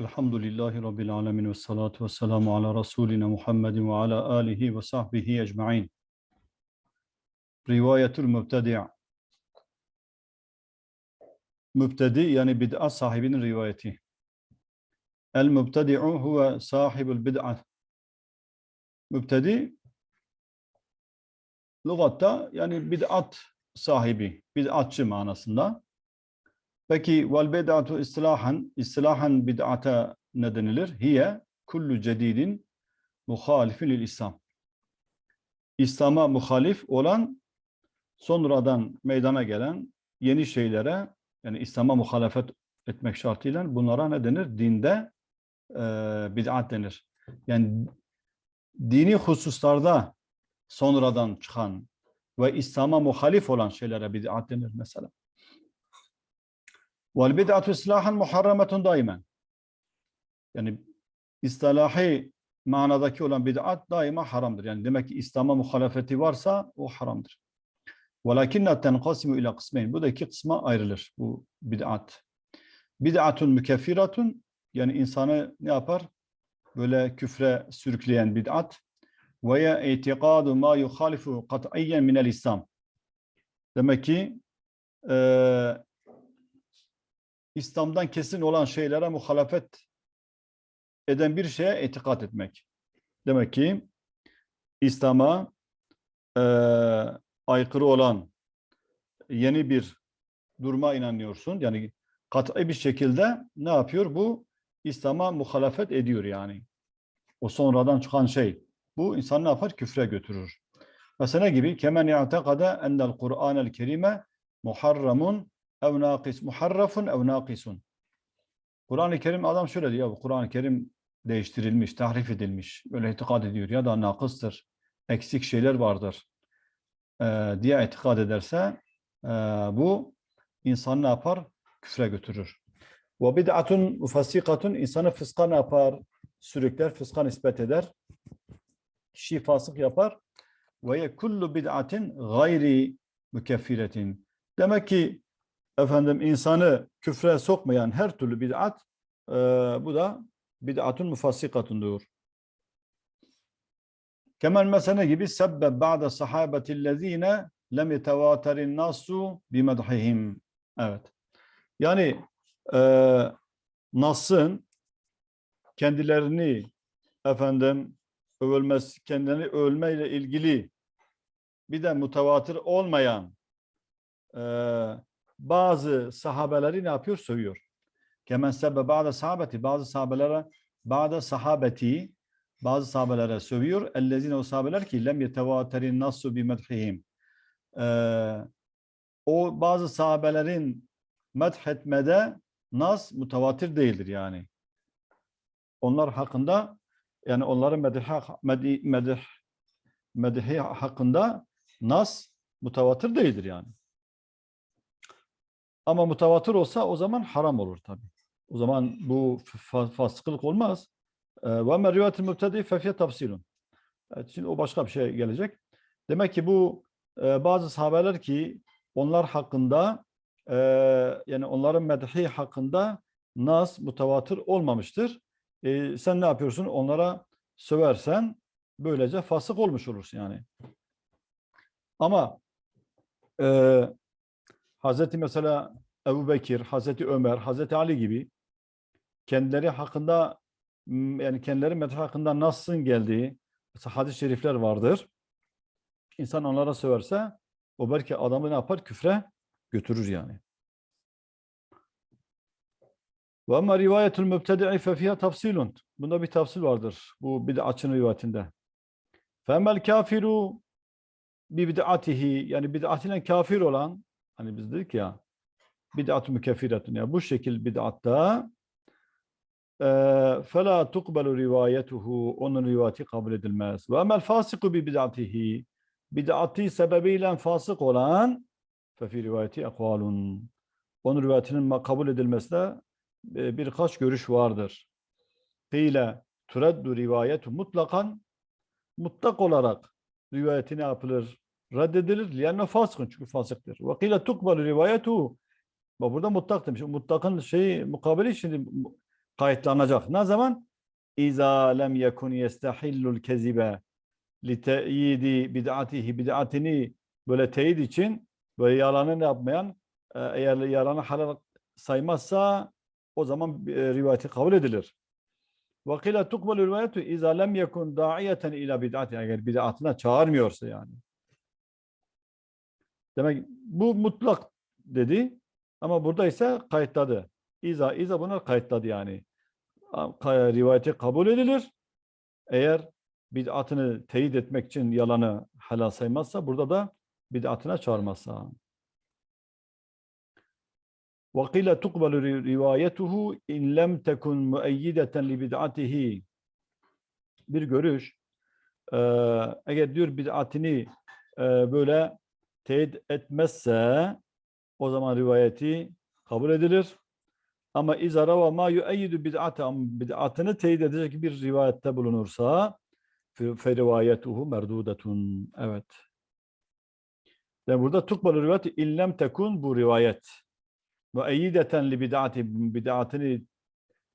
Elhamdülillahi Rabbil alemin ve salatu ve selamu ala Resulina Muhammedin ve ala alihi ve sahbihi ecma'in. Rivayetul mübtedi' Mübtedi yani bid'a sahibinin rivayeti. El mübtedi'u huve sahibul bid'a. Mübtedi lügatta yani bid'at sahibi, bid'atçı manasında. Peki vel bid'atu istilahan, istilahan bid'ata ne denilir? Hiye kullu cedidin muhalifin lil İslam. İslam'a muhalif olan sonradan meydana gelen yeni şeylere yani İslam'a muhalefet etmek şartıyla bunlara ne denir? Dinde e, bid'at denir. Yani dini hususlarda sonradan çıkan ve İslam'a muhalif olan şeylere bid'at denir mesela. Vel bid'atu islahan muharrametun daimen. Yani istilahi manadaki olan bid'at daima haramdır. Yani demek ki İslam'a muhalefeti varsa o haramdır. Velakinne tenqasimu ila kısmeyn. Bu da iki kısma ayrılır bu bid'at. Bid'atun mükeffiratun yani insanı ne yapar? Böyle küfre sürükleyen bid'at. Ve ya itikadu ma yuhalifu kat'iyyen minel İslam. Demek ki e, İslam'dan kesin olan şeylere muhalefet eden bir şeye itikat etmek. Demek ki İslam'a e, aykırı olan yeni bir duruma inanıyorsun. Yani kat'i bir şekilde ne yapıyor? Bu İslam'a muhalefet ediyor yani. O sonradan çıkan şey. Bu insan ne yapar? Küfre götürür. Mesela gibi kemen ya'tekade endel Kur'anel kerime muharramun ev nakis, muharrafun ev nakisun. Kur'an-ı Kerim adam şöyle diyor, Kur'an-ı Kerim değiştirilmiş, tahrif edilmiş, böyle itikad ediyor ya da nakıstır, eksik şeyler vardır e, diye itikad ederse e, bu insan ne yapar? Küfre götürür. Ve bid'atun mufasikatun insanı fıska ne yapar? Sürükler, fıska nispet eder. Kişiyi fasık yapar. Ve kullu bid'atin gayri mükeffiretin. Demek ki efendim insanı küfre sokmayan her türlü bid'at e, bu da bid'atun mufassikatundur. Kemal mesele gibi sebbe ba'de sahabetillezine lem yetevaterin nasu bimedhihim. Evet. Yani e, Nas'ın kendilerini efendim övülmesi, kendilerini övülmeyle ilgili bir de mutavatir olmayan e, bazı sahabeleri ne yapıyor? Sövüyor. Kemen sebbe bazı sahabeti, bazı sahabelere bazı sahabeti bazı sahabelere sövüyor. Ellezine o sahabeler ki lem yetevaterin nasu bi medhihim. Ee, o bazı sahabelerin medhetmede nas mutavatir değildir yani. Onlar hakkında yani onların medih medih medih medihi hakkında nas mutavatir değildir yani. Ama mutavatir olsa o zaman haram olur tabi. O zaman bu fasıklık olmaz. Ve men rivayetil mübtedi fefiye tafsilun. Şimdi o başka bir şey gelecek. Demek ki bu e, bazı sahabeler ki onlar hakkında e, yani onların medhi hakkında nas mutavatir olmamıştır. E, sen ne yapıyorsun? Onlara söversen böylece fasık olmuş olursun yani. Ama e, Hazreti mesela Ebu Bekir, Hazreti Ömer, Hazreti Ali gibi kendileri hakkında yani kendileri medh hakkında nasılın geldiği hadis-i şerifler vardır. İnsan onlara söverse o belki adamı ne yapar? Küfre götürür yani. Ve ama rivayetul mübtedi'i fe. Bunda bir tafsil vardır. Bu bid'atçının rivayetinde. Femel kafiru bi bid'atihi yani bid'atiyle kafir olan Hani biz dedik ya bid'at mükeffiretun ya bu şekil bid'atta e, fela tukbelu rivayetuhu onun rivayeti kabul edilmez. Ve amel fasiku bi bid'atihi bid'ati sebebiyle fasık olan fefi rivayeti ekvalun. Onun rivayetinin kabul edilmesine e, birkaç görüş vardır. Kıyle tureddu rivayetu mutlakan mutlak olarak rivayeti ne yapılır? Reddedilir. Liyenne fasıkın çünkü fasıktır. Ve kıyle tukbalu rivayetu Bak burada mutlak demiş. Mutlakın şeyi mukabili şimdi kayıtlanacak. Ne zaman? İza lem yekun yestahillul kezibe li te'yidi bid'atihi bid'atini böyle teyit için böyle yalanı ne yapmayan e, eğer yalanı halal saymazsa o zaman e, rivayeti kabul edilir. Vakile tukbalu rivayetu iza lem yekun da'iyeten ila bid'ati eğer bid'atına çağırmıyorsa yani. Demek bu mutlak dedi ama burada ise kayıtladı. İza iza bunlar kayıtladı yani. Ka- Rivayeti kabul edilir. Eğer bid'atını teyit etmek için yalanı helal saymazsa burada da bid'atına çağırmazsa. وقيل تقبل ri- روايته إن لم تكن مؤيدة لبدعته bir görüş eee, eğer diyor bid'atini eee, böyle teyit etmezse o zaman rivayeti kabul edilir. Ama izara ve ma yueyyidu bid'ate ama bid'atını teyit edecek bir rivayette bulunursa fe rivayetuhu merdudetun. Evet. Yani burada tukbalı rivayeti illem tekun bu rivayet. Ve eyyideten li bid'ati bid'atını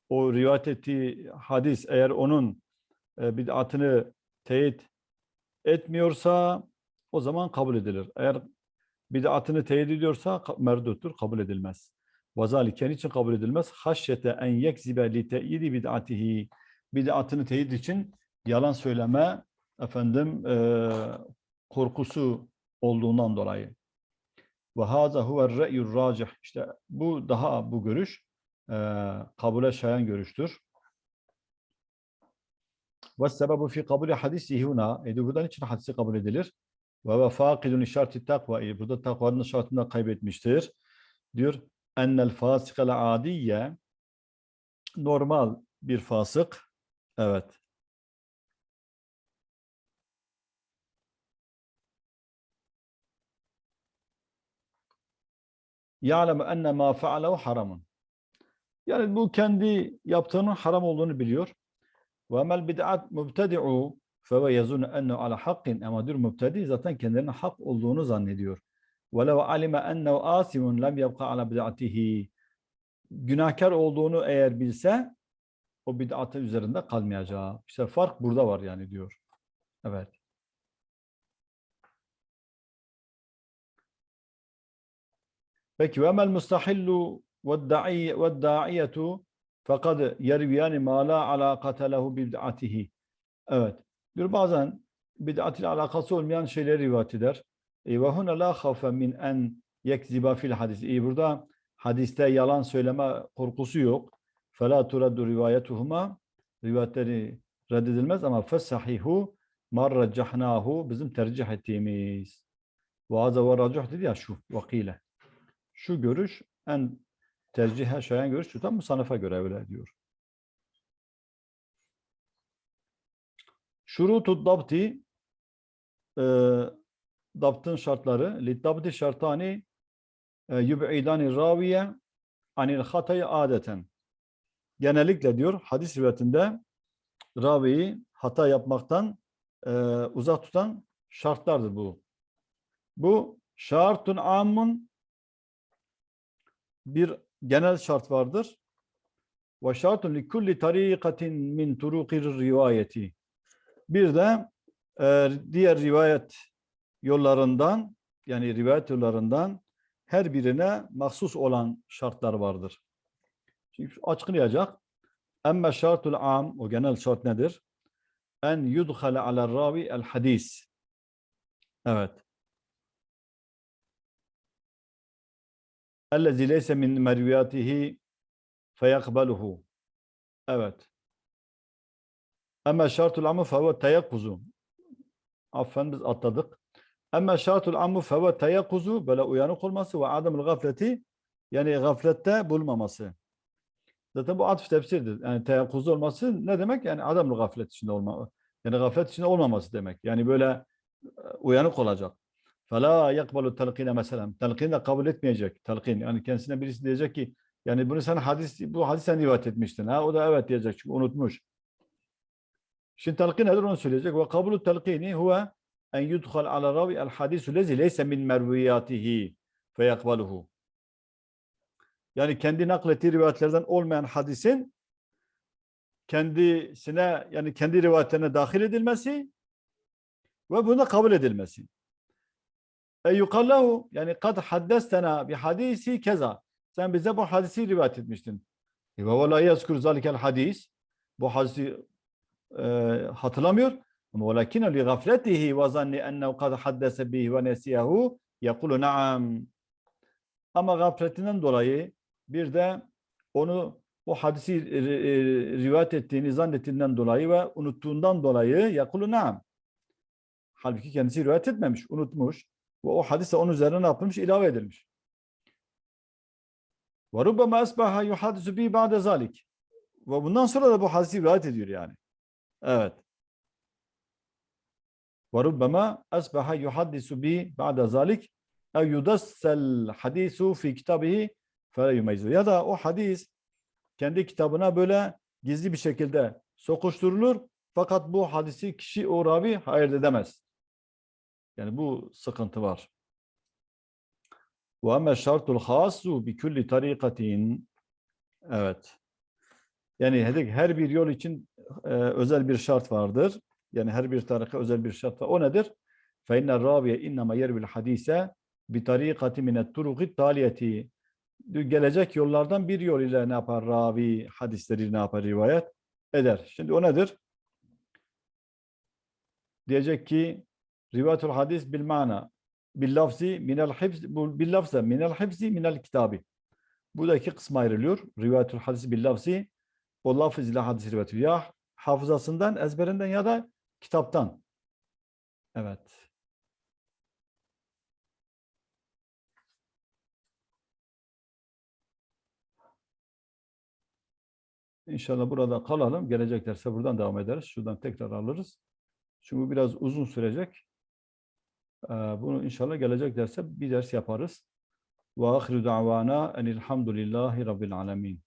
o rivayet ettiği hadis eğer onun e, bid'atını teyit etmiyorsa o zaman kabul edilir. Eğer bid'atını teyit ediyorsa merduttur, kabul edilmez. Vazalike için kabul edilmez? Haşyete en yekzibe li te'yidi bid'atihi. Bid'atını teyit için yalan söyleme efendim e, korkusu olduğundan dolayı. Ve haza huve re'yur racih. İşte bu daha bu görüş e, kabule şayan görüştür. Ve sebebu fi kabulü hadisi huna. E buradan için hadisi kabul edilir. Ve ve fakidun şartı takva. Burada takvanın şartını kaybetmiştir. Diyor ennel fasikal adiye normal bir fasık. Evet. ya'lemu enne ma fealehu haramun. Yani bu kendi yaptığının haram olduğunu biliyor. Ve mel bid'at mubtedi'u feve yazunu ennehu ala hakkin ama diyor mübtedi zaten kendilerinin hak olduğunu zannediyor. Ve lev alime ennehu asimun lem yebqa ala bid'atihi günahkar olduğunu eğer bilse o bid'atı üzerinde kalmayacak. İşte fark burada var yani diyor. Evet. Peki ve emel mustahillu ve da'iyetu fakat yerviyani ma la alakate lehu bid'atihi. Evet. Diyor bazen bid'at ile alakası olmayan şeyleri rivayet eder. Ve huna la khafe min en yekziba fil hadis. E, burada hadiste yalan söyleme korkusu yok. Fela turaddu rivayetuhuma. Rivayetleri reddedilmez ama fesahihu marracahnahu bizim tercih ettiğimiz. Ve haza ve racuh dedi ya şu vakile. Şu görüş en tercihe şayan görüş tutan sınıfa göre öyle diyor. Şurutu dabti e, dabtın şartları li dabti şartani e, yub'idani raviye anil hatayı adeten. Genellikle diyor hadis rivayetinde raviyi hata yapmaktan e, uzak tutan şartlardır bu. Bu şartun amun bir genel şart vardır. Ve şartun li kulli tarikatin min turukir rivayeti. Bir de e, diğer rivayet yollarından yani rivayet yollarından her birine mahsus olan şartlar vardır. Şimdi açıklayacak. Emme şartul am o genel şart nedir? En yudhale ala ravi el hadis. Evet. Ellezî leyse min merviyatihi feyakbaluhu. Evet. Ama şartul amu feve teyakkuzu. Affen biz atladık. Ama şartul amu feve teyakkuzu böyle uyanık olması ve adamın gafleti yani gaflette bulmaması. Zaten bu atıf tefsirdir. Yani teyakkuzda olması ne demek? Yani adamın gaflet içinde olma. Yani gaflet içinde olmaması demek. Yani böyle e, uyanık olacak. Fela yakbalu telkine mesela. Telkin de kabul etmeyecek. Telkin. Yani kendisine birisi diyecek ki yani bunu sen hadis, bu hadis sen rivayet etmiştin. Ha? O da evet diyecek çünkü unutmuş. Şimdi telkin nedir onu söyleyecek. Ve kabulu telkini huve en yudhal ala ravi el hadisu lezi leyse min merviyatihi feyakbaluhu. Yani kendi naklettiği rivayetlerden olmayan hadisin kendisine yani kendi rivayetlerine dahil edilmesi ve buna kabul edilmesi. E yukallahu yani kad haddestena bi hadisi keza. Sen bize bu hadisi rivayet etmiştin. E ve la yazkur zalikel hadis. Bu hadisi e, hatırlamıyor. Ve zanni ennehu kad haddese bihi ve nesiyehu yekulu na'am. Ama gafletinden dolayı bir de onu o hadisi e, e, rivayet ettiğini zannettiğinden dolayı ve unuttuğundan dolayı yakulu na'am. Halbuki kendisi rivayet etmemiş, unutmuş. Ve o hadis de onun üzerine ne yapılmış? ilave edilmiş. Ve rubbama esbaha yuhadisu bi ba'de. Ve bundan sonra da bu hadisi rivayet ediyor yani. Evet. Ve rubbama esbaha yuhadisu bi ba'de zalik ev yudassel hadisu fi kitabihi fele yumeyzu. Ya da o hadis kendi kitabına böyle gizli bir şekilde sokuşturulur. Fakat bu hadisi kişi o ravi ayırt edemez. Yani bu sıkıntı var. Şartul hasu bi kulli tarikatin. Evet. Yani her bir yol için e, özel bir şart vardır. Yani her bir tarika özel bir şart var. O nedir? Raviye innema yerbil hadise bi tarikati minet turuqit taliyeti. Gelecek yollardan bir yol ile ne yapar? Ravi hadisleri ne yapar? Rivayet eder. Şimdi o nedir? Diyecek ki rivayetul hadis bil mana bil lafzi minel hifz bil lafza minel hifzi minel kitabi. Bu iki kısma ayrılıyor. Rivayetul hadis bil lafzi o lafız ile hadis rivayeti ya hafızasından, ezberinden ya da kitaptan. Evet. İnşallah burada kalalım. Gelecek derse buradan devam ederiz. Şuradan tekrar alırız. Çünkü biraz uzun sürecek. Ee, Bunu inşallah gelecek derse bir ders yaparız. Ve ahiru da'vana enilhamdülillahi rabbil alemin.